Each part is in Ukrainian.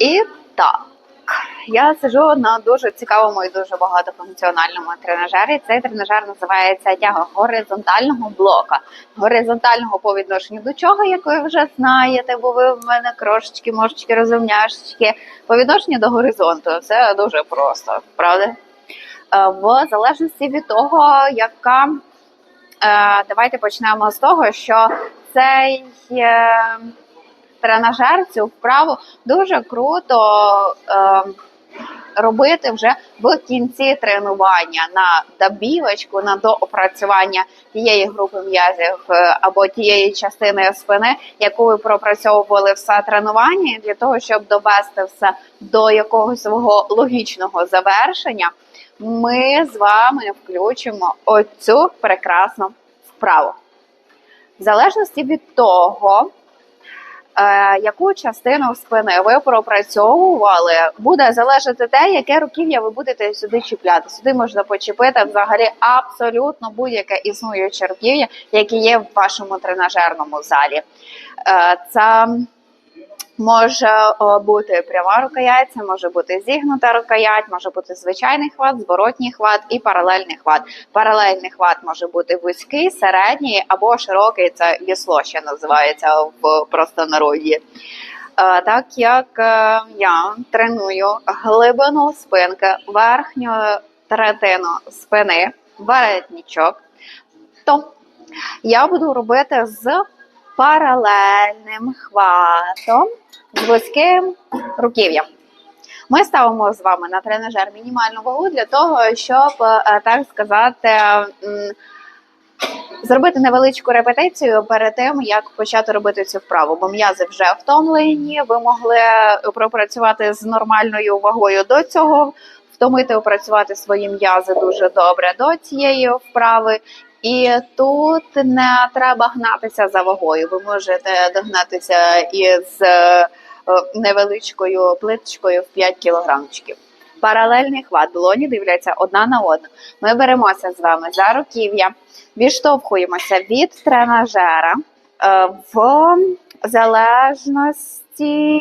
І так, я сижу на дуже цікавому і дуже багатофункціональному тренажері. Цей тренажер називається тяга горизонтального блока. Горизонтального по відношенню до чого, як ви вже знаєте, бо ви в мене крошечки, мошечки, розумняшечки. По відношенню до горизонту. Це дуже просто, правда? Е, В залежності від того, яка. Е, Давайте почнемо з того, що цей е, тренажер, цю вправу дуже круто е, робити вже в кінці тренування на добівочку, на доопрацювання тієї групи м'язів е, або тієї частини спини, яку ви пропрацьовували все тренування, для того, щоб довести все до якогось свого логічного завершення, ми з вами включимо оцю прекрасну вправу. В залежності від того, яку частину спини ви пропрацьовували, буде залежати те, яке руків'я ви будете сюди чіпляти. Сюди можна почепити взагалі абсолютно будь-яке існуюче руків'я, яке є в вашому тренажерному залі. Е, Це може е, бути пряма рукоять, може бути зігнута рукоять, може бути звичайний хват, зворотній хват і паралельний хват. Паралельний хват може бути вузький, середній або широкий. Це вісло ще називається в простонароді. Е, Так як е, я треную глибину спинки, верхню третину спини, воротничок, то я буду робити з паралельним хватом, з вузьким руків'ям. Ми ставимо з вами на тренажер мінімальну вагу для того, щоб, е, так сказати, зробити невеличку репетицію перед тим, як почати робити цю вправу. Бо м'язи вже втомлені, ви могли пропрацювати з нормальною вагою до цього, втомити опрацювати свої м'язи дуже добре до цієї вправи. І тут не треба гнатися за вагою. Ви можете догнатися із е, невеличкою плиточкою в 5 кілограмчиків. Паралельний хват, долоні дивляться одна на одну. Ми беремося з вами за руків'я, відштовхуємося від тренажера е, в залежності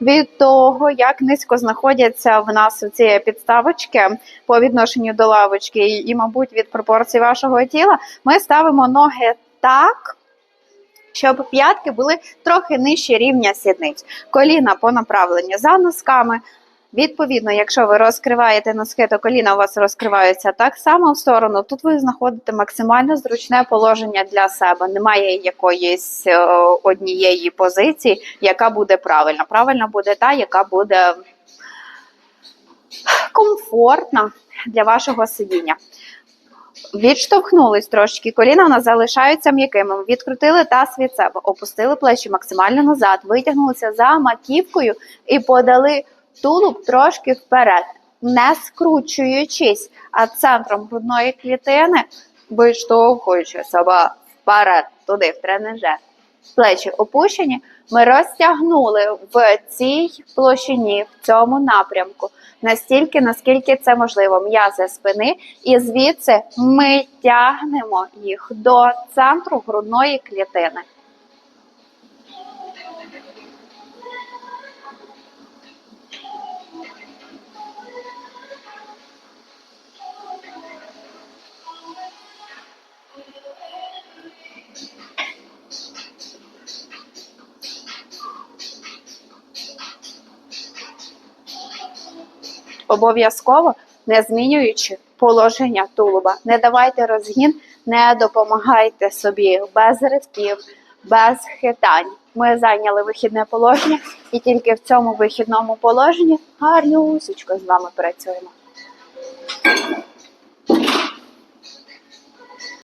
від того, як низько знаходяться в нас ці підставочки по відношенню до лавочки, і, мабуть, від пропорцій вашого тіла, ми ставимо ноги так. Щоб п'ятки були трохи нижче рівня сідниць, коліна по направленню за носками. Відповідно, якщо ви розкриваєте носки, то коліна у вас розкриваються так само в сторону. Тут ви знаходите максимально зручне положення для себе. Немає якоїсь е, однієї позиції, яка буде правильна. Правильна буде та, яка буде комфортна для вашого сидіння. Відштовхнулись трошки, коліна у нас залишаються м'якими. Відкрутили таз від себе, опустили плечі максимально назад, витягнулися за маківкою і подали тулуб трошки вперед, не скручуючись, а центром грудної клітини, виштовхуючи себе вперед, туди, в тренажер. Плечі опущені, ми розтягнули в цій площині, в цьому напрямку, настільки, наскільки це можливо, м'язи спини, і звідси ми тягнемо їх до центру грудної клітини. Обов'язково не змінюючи положення тулуба. Не давайте розгін, не допомагайте собі без ривків, без хитань. Ми зайняли вихідне положення, і тільки в цьому вихідному положенні гарнюсечко з вами працюємо.